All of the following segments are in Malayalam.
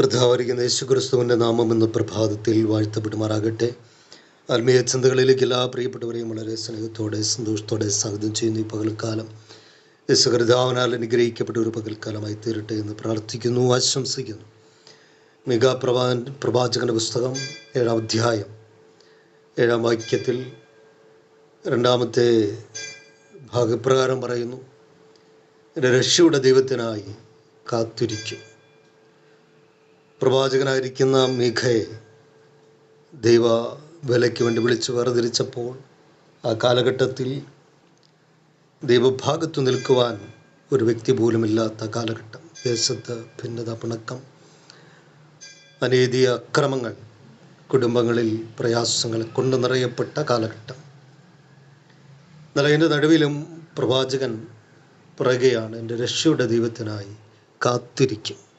കർത്താവരിക്കുന്ന യേശുക്രിസ്തുവിന്റെ നാമം എന്ന പ്രഭാതത്തിൽ വാഴ്ത്തപ്പെടുമാറാകട്ടെ. ആത്മീയ ചിന്തകളിലേക്ക് എല്ലാ പ്രിയപ്പെട്ടവരെയും വളരെ സ്നേഹത്തോടെ സന്തോഷത്തോടെ സ്വാഗതം ചെയ്യുന്നു ഈ പകൽക്കാലം. യേശു അനുഗ്രഹിക്കപ്പെട്ട ഒരു പകൽക്കാലമായി തീരട്ടെ എന്ന് പ്രാർത്ഥിക്കുന്നു ആശംസിക്കുന്നു. മിക പ്രവാ പ്രവാചകന്റെ പുസ്തകം ഏഴാം അധ്യായം ഏഴാം വാക്യത്തിൽ രണ്ടാമത്തെ ഭാഗപ്രകാരം പറയുന്നു എന്റെ രക്ഷയുടെ ദൈവത്തിനായി കാത്തിരിക്കും. പ്രവാചകനായിരിക്കുന്ന മിഖയെ ദൈവ വിലയ്ക്ക് വേണ്ടി വിളിച്ച് വേർതിരിച്ചപ്പോൾ ആ കാലഘട്ടത്തിൽ ദൈവഭാഗത്തു നിൽക്കുവാൻ ഒരു വ്യക്തി പോലുമില്ലാത്ത കാലഘട്ടം ദേശത്ത് ഭിന്നത പിണക്കം അനീതി അക്രമങ്ങൾ കുടുംബങ്ങളിൽ പ്രയാസങ്ങൾ കൊണ്ടു നിറയപ്പെട്ട കാലഘട്ടം. അതിന്റെ നടുവിലും പ്രവാചകൻ പുറകെയാണ് എന്റെ രക്ഷയുടെ ദൈവത്തിനായി കാത്തിരിക്കും.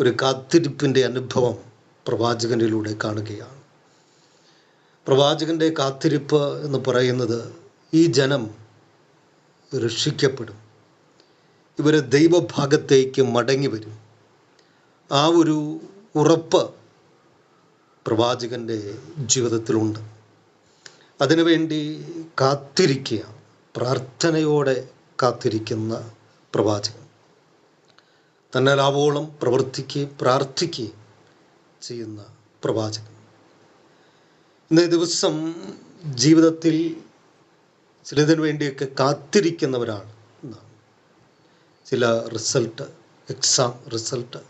ഒരു കാത്തിരിപ്പിന്റെ അനുഭവം പ്രവാചകനിലൂടെ കാണുകയാണ്. പ്രവാചകന്റെ കാത്തിരിപ്പ് എന്ന് പറയുന്നത് ഈ ജനം രക്ഷിക്കപ്പെടും. ഇവരെ ദൈവഭാഗത്തേക്ക് മടങ്ങി വരും. ആ ഒരു ഉറപ്പ് പ്രവാചകന്റെ ജീവിതത്തിലുണ്ട്. അതിനുവേണ്ടി കാത്തിരിക്കുക പ്രാർത്ഥനയോടെ കാത്തിരിക്കുന്ന പ്രവാചകൻ. തന്നാലാവോളം പ്രവർത്തിക്കുകയും പ്രാർത്ഥിക്കുകയും ചെയ്യുന്ന പ്രവാചകൻ. ഇന്ന് ദിവസം ജീവിതത്തിൽ ചിലതിനു വേണ്ടിയൊക്കെ കാത്തിരിക്കുന്നവരാണ് എന്നാണ് ചില റിസൾട്ട് എക്സാം റിസൾട്ട്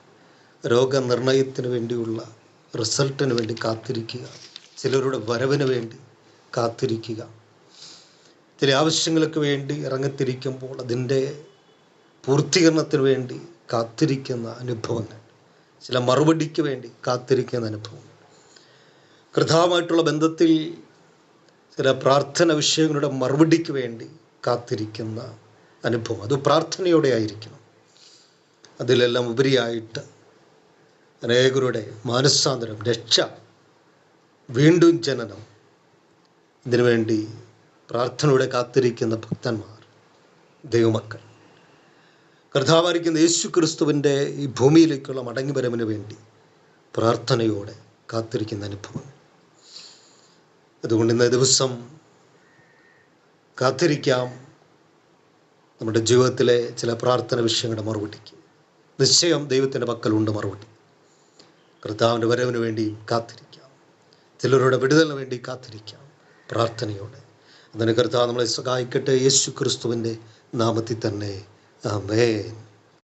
രോഗനിർണയത്തിന് വേണ്ടിയുള്ള റിസൾട്ടിന് വേണ്ടി കാത്തിരിക്കുക ചിലരുടെ വരവിന് വേണ്ടി കാത്തിരിക്കുക. ചില ആവശ്യങ്ങൾക്ക് വേണ്ടി ഇറങ്ങിത്തിരിക്കുമ്പോൾ അതിന്റെ പൂർത്തീകരണത്തിന് വേണ്ടി കാത്തിരിക്കുന്ന അനുഭവങ്ങൾ. ചില മറുപടിക്ക് വേണ്ടി കാത്തിരിക്കുന്ന അനുഭവങ്ങൾ. കൃതാവുമായിട്ടുള്ള ബന്ധത്തിൽ ചില പ്രാർത്ഥന വിഷയങ്ങളുടെ മറുപടിക്ക് വേണ്ടി കാത്തിരിക്കുന്ന അനുഭവം. അത് പ്രാർത്ഥനയോടെ ആയിരിക്കണം. അതിലെല്ലാം ഉപരിയായിട്ട് അനേകരുടെ മാനസാന്തരം രക്ഷ വീണ്ടും ജനനം. ഇതിനുവേണ്ടി പ്രാർത്ഥനയുടെ കാത്തിരിക്കുന്ന ഭക്തന്മാർ ദൈവമക്കൾ. കർത്താവായിരിക്കുന്ന യേശു ക്രിസ്തുവിന്റെ ഈ ഭൂമിയിലേക്കുള്ള മടങ്ങിവരവിന് വേണ്ടി പ്രാർത്ഥനയോടെ കാത്തിരിക്കുന്ന അനുഭവം. അതുകൊണ്ട് ഇന്ന ദിവസം കാത്തിരിക്കാം. നമ്മുടെ ജീവിതത്തിലെ ചില പ്രാർത്ഥന വിഷയങ്ങളുടെ മറുപടിക്ക്. നിശ്ചയം ദൈവത്തിന്റെ പക്കലുണ്ട് മറുപടി. കർത്താവിന്റെ വരവിന് വേണ്ടി കാത്തിരിക്കാം. ചിലരുടെ വിടുതലിന് വേണ്ടി കാത്തിരിക്കാം. പ്രാർത്ഥനയോടെ. അതിന് കർത്താവ് നമ്മളെ സഹായിക്കട്ടെ. യേശു ക്രിസ്തുവിന്റെ നാമത്തിൽ തന്നെ Amen